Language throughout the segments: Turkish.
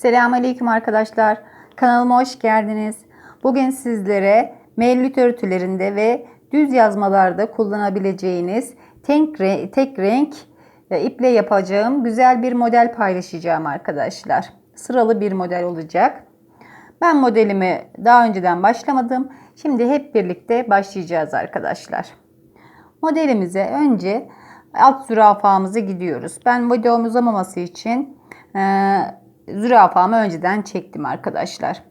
Selamünaleyküm arkadaşlar. Kanalıma hoş geldiniz. Bugün sizlere mevlüt örtülerinde ve düz yazmalarda kullanabileceğiniz tek, re- tek renk e, iple yapacağım güzel bir model paylaşacağım arkadaşlar. Sıralı bir model olacak. Ben modelimi daha önceden başlamadım. Şimdi hep birlikte başlayacağız arkadaşlar. Modelimize önce alt zürafamızı gidiyoruz. Ben videom uzamaması için e, zürafamı önceden çektim arkadaşlar.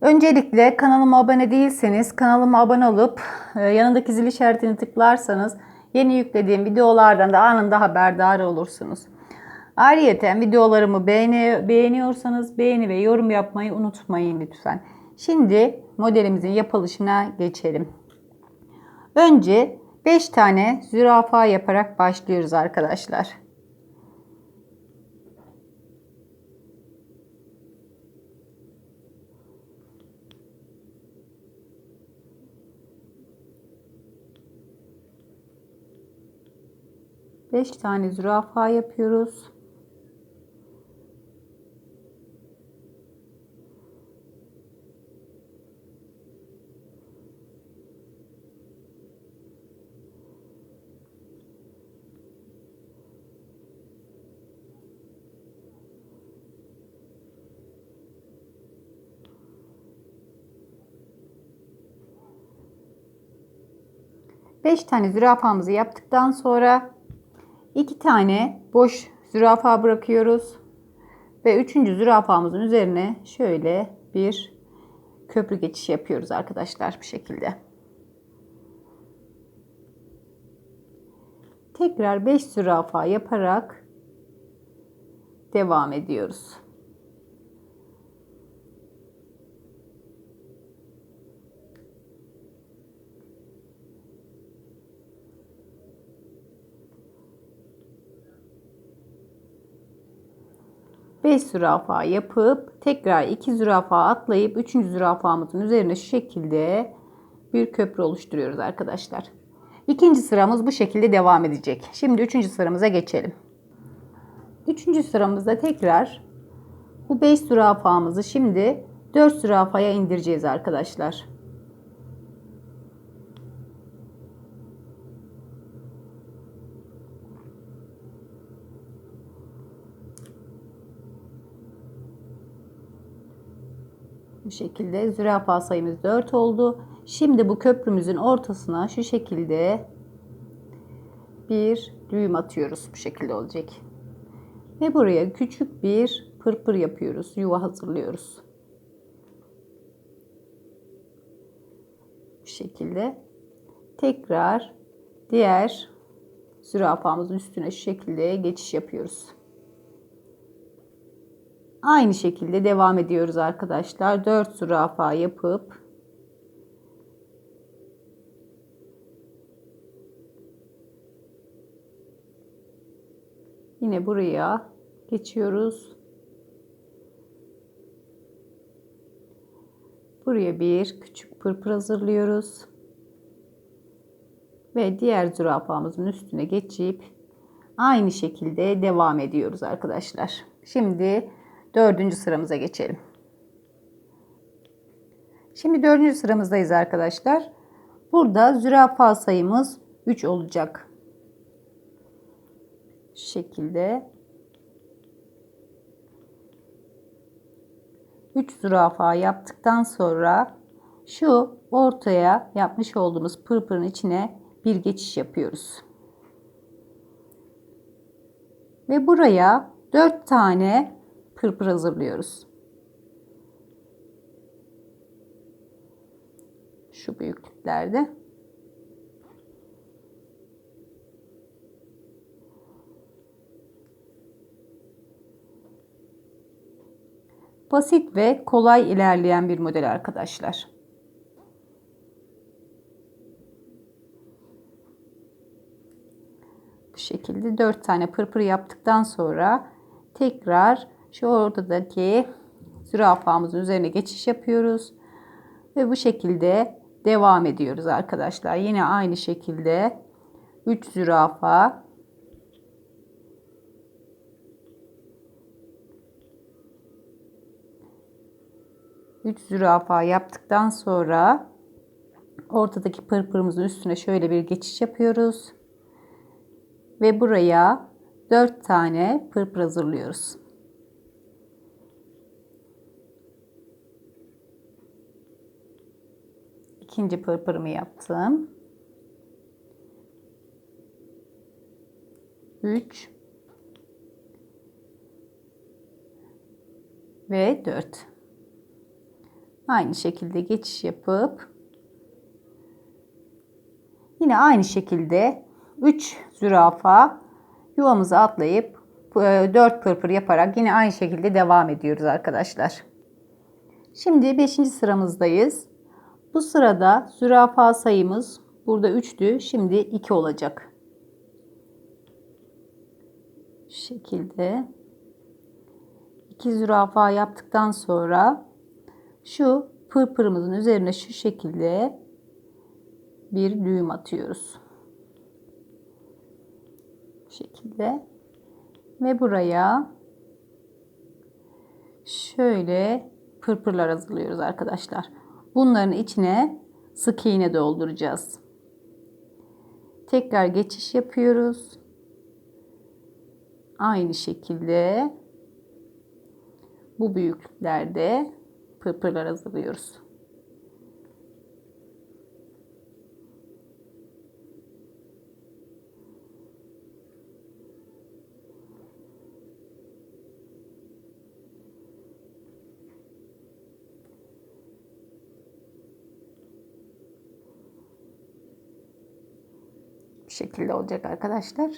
Öncelikle kanalıma abone değilseniz kanalıma abone olup e, yanındaki zil işaretini tıklarsanız yeni yüklediğim videolardan da anında haberdar olursunuz. Ayrıca videolarımı beğeni, beğeniyorsanız beğeni ve yorum yapmayı unutmayın lütfen. Şimdi modelimizin yapılışına geçelim. Önce 5 tane zürafa yaparak başlıyoruz arkadaşlar. Beş tane zürafa yapıyoruz. Beş tane zürafamızı yaptıktan sonra iki tane boş zürafa bırakıyoruz. Ve üçüncü zürafamızın üzerine şöyle bir köprü geçiş yapıyoruz arkadaşlar bu şekilde. Tekrar 5 zürafa yaparak devam ediyoruz. Beş zürafa yapıp tekrar iki zürafa atlayıp üçüncü zürafamızın üzerine şu şekilde bir köprü oluşturuyoruz arkadaşlar. İkinci sıramız bu şekilde devam edecek. Şimdi üçüncü sıramıza geçelim. Üçüncü sıramızda tekrar bu 5 zürafamızı şimdi 4 zürafaya indireceğiz arkadaşlar. Bu şekilde zürafa sayımız 4 oldu. Şimdi bu köprümüzün ortasına şu şekilde bir düğüm atıyoruz. Bu şekilde olacak. Ve buraya küçük bir pırpır yapıyoruz. Yuva hazırlıyoruz. Bu şekilde. Tekrar diğer zürafamızın üstüne şu şekilde geçiş yapıyoruz. Aynı şekilde devam ediyoruz arkadaşlar. 4 zürafa yapıp yine buraya geçiyoruz. Buraya bir küçük pırpır hazırlıyoruz. Ve diğer zürafamızın üstüne geçip aynı şekilde devam ediyoruz arkadaşlar. Şimdi dördüncü sıramıza geçelim. Şimdi dördüncü sıramızdayız arkadaşlar. Burada zürafa sayımız 3 olacak. Şu şekilde 3 zürafa yaptıktan sonra şu ortaya yapmış olduğumuz pırpırın içine bir geçiş yapıyoruz. Ve buraya 4 tane pırpır hazırlıyoruz. Şu büyüklüklerde. Basit ve kolay ilerleyen bir model arkadaşlar. Bu şekilde 4 tane pırpır yaptıktan sonra tekrar şu ortadaki zürafamızın üzerine geçiş yapıyoruz. Ve bu şekilde devam ediyoruz arkadaşlar. Yine aynı şekilde 3 zürafa 3 zürafa yaptıktan sonra ortadaki pırpırımızın üstüne şöyle bir geçiş yapıyoruz. Ve buraya 4 tane pırpır hazırlıyoruz. İkinci pırpırımı yaptım. 3 ve 4. Aynı şekilde geçiş yapıp yine aynı şekilde 3 zürafa yuvamızı atlayıp 4 e, pırpır yaparak yine aynı şekilde devam ediyoruz arkadaşlar. Şimdi 5. sıramızdayız. Bu sırada zürafa sayımız burada 3'tü. Şimdi 2 olacak. Şu şekilde 2 zürafa yaptıktan sonra şu pırpırımızın üzerine şu şekilde bir düğüm atıyoruz. Bu şekilde ve buraya şöyle pırpırlar hazırlıyoruz arkadaşlar. Bunların içine sık iğne dolduracağız. Tekrar geçiş yapıyoruz. Aynı şekilde bu büyüklüklerde pırpırlar hazırlıyoruz. Şekilde olacak arkadaşlar.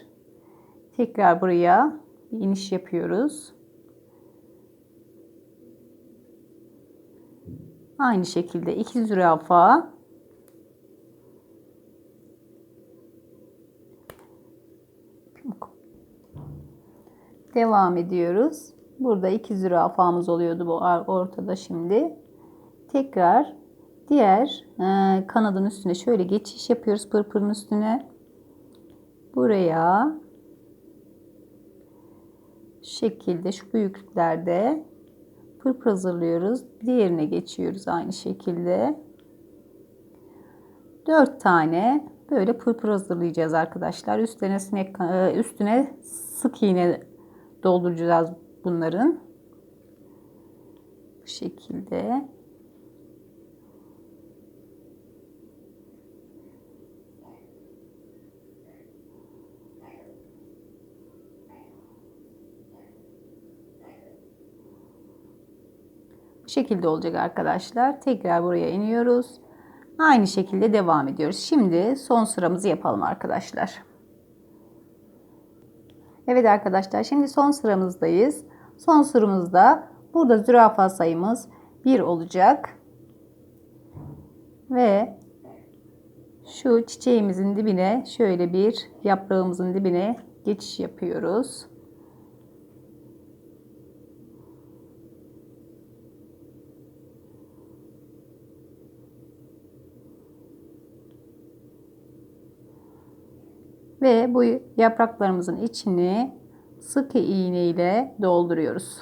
Tekrar buraya bir iniş yapıyoruz. Aynı şekilde iki zürafa devam ediyoruz. Burada iki zürafamız oluyordu bu ortada şimdi. Tekrar diğer e, kanadın üstüne şöyle geçiş yapıyoruz pırpırın üstüne. Buraya şekilde şu büyüklüklerde pırpır hazırlıyoruz. Diğerine geçiyoruz aynı şekilde. 4 tane böyle pırpır hazırlayacağız arkadaşlar. Üstüne sinek e, üstüne sık iğne dolduracağız bunların. Bu şekilde. Şekilde olacak arkadaşlar. Tekrar buraya iniyoruz. Aynı şekilde devam ediyoruz. Şimdi son sıramızı yapalım arkadaşlar. Evet arkadaşlar şimdi son sıramızdayız. Son sıramızda burada zürafa sayımız 1 olacak. Ve şu çiçeğimizin dibine şöyle bir yaprağımızın dibine geçiş yapıyoruz. Ve bu yapraklarımızın içini sık iğne ile dolduruyoruz.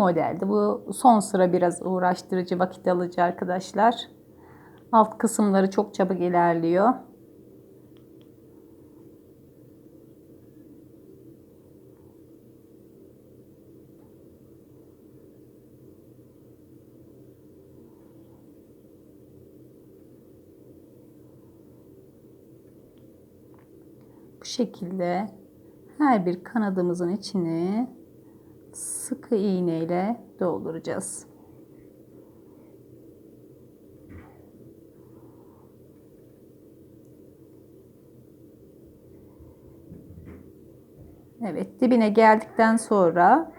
Bu modelde bu son sıra biraz uğraştırıcı vakit alıcı arkadaşlar. Alt kısımları çok çabuk ilerliyor. Bu şekilde her bir kanadımızın içini sıkı iğne ile dolduracağız. Evet dibine geldikten sonra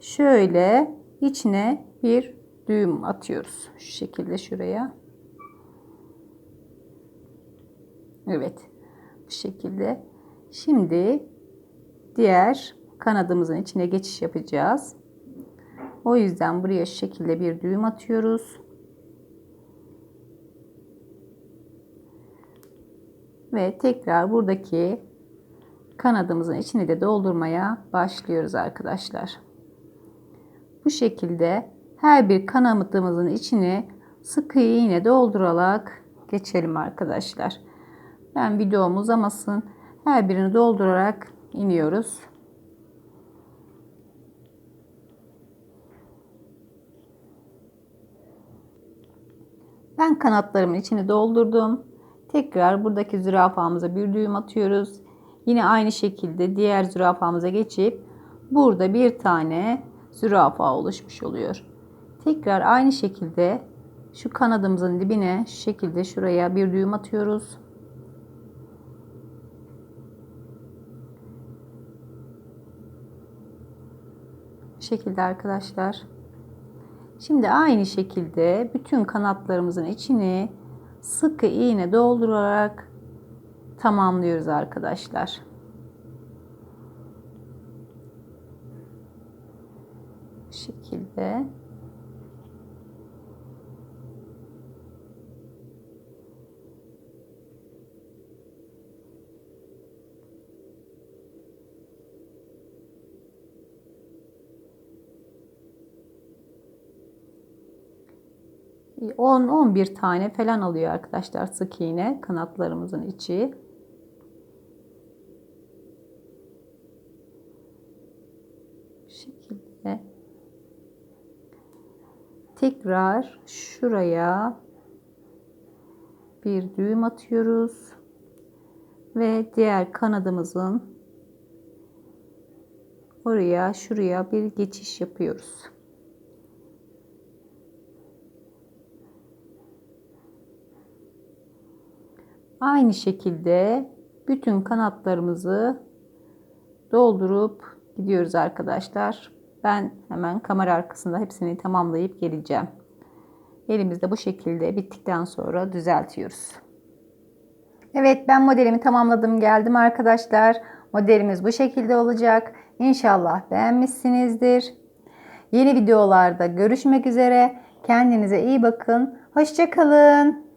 şöyle içine bir düğüm atıyoruz. Şu şekilde şuraya. Evet. Bu şekilde. Şimdi diğer kanadımızın içine geçiş yapacağız. O yüzden buraya şu şekilde bir düğüm atıyoruz. Ve tekrar buradaki kanadımızın içini de doldurmaya başlıyoruz arkadaşlar. Bu şekilde her bir kanadımızın içini sıkı iğne doldurarak geçelim arkadaşlar. Ben videom uzamasın. Her birini doldurarak iniyoruz. Ben kanatlarımın içini doldurdum. Tekrar buradaki zürafamıza bir düğüm atıyoruz. Yine aynı şekilde diğer zürafamıza geçip burada bir tane zürafa oluşmuş oluyor. Tekrar aynı şekilde şu kanadımızın dibine şu şekilde şuraya bir düğüm atıyoruz. Şekilde arkadaşlar. Şimdi aynı şekilde bütün kanatlarımızın içini sıkı iğne doldurarak tamamlıyoruz arkadaşlar. Bu şekilde. 10-11 tane falan alıyor arkadaşlar sık iğne kanatlarımızın içi. Şekilde. Tekrar şuraya bir düğüm atıyoruz. Ve diğer kanadımızın oraya şuraya bir geçiş yapıyoruz. Aynı şekilde bütün kanatlarımızı doldurup gidiyoruz arkadaşlar. Ben hemen kamera arkasında hepsini tamamlayıp geleceğim. Elimizde bu şekilde bittikten sonra düzeltiyoruz. Evet ben modelimi tamamladım geldim arkadaşlar. Modelimiz bu şekilde olacak. İnşallah beğenmişsinizdir. Yeni videolarda görüşmek üzere. Kendinize iyi bakın. Hoşçakalın.